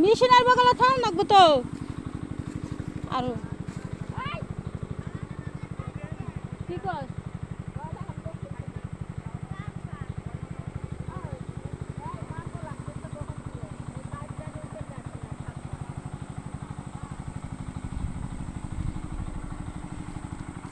মিশনের বগলে থাম লাগবে তো। আরও। কি কর?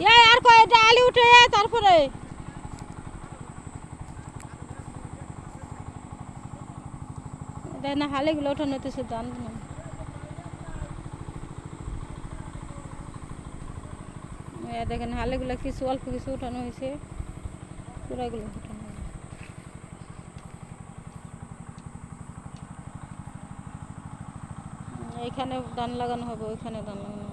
এ আর কয়টা আলি উঠে তারপরে? হালেগুলো ওঠানো হইতেছে দান না এ দেখেন হালেগুলো কিছু অল্প কিছু উঠানো হয়েছে পুরাগুলো উঠানো এখানে দান লাগানো হবে ওইখানে দান লাগানো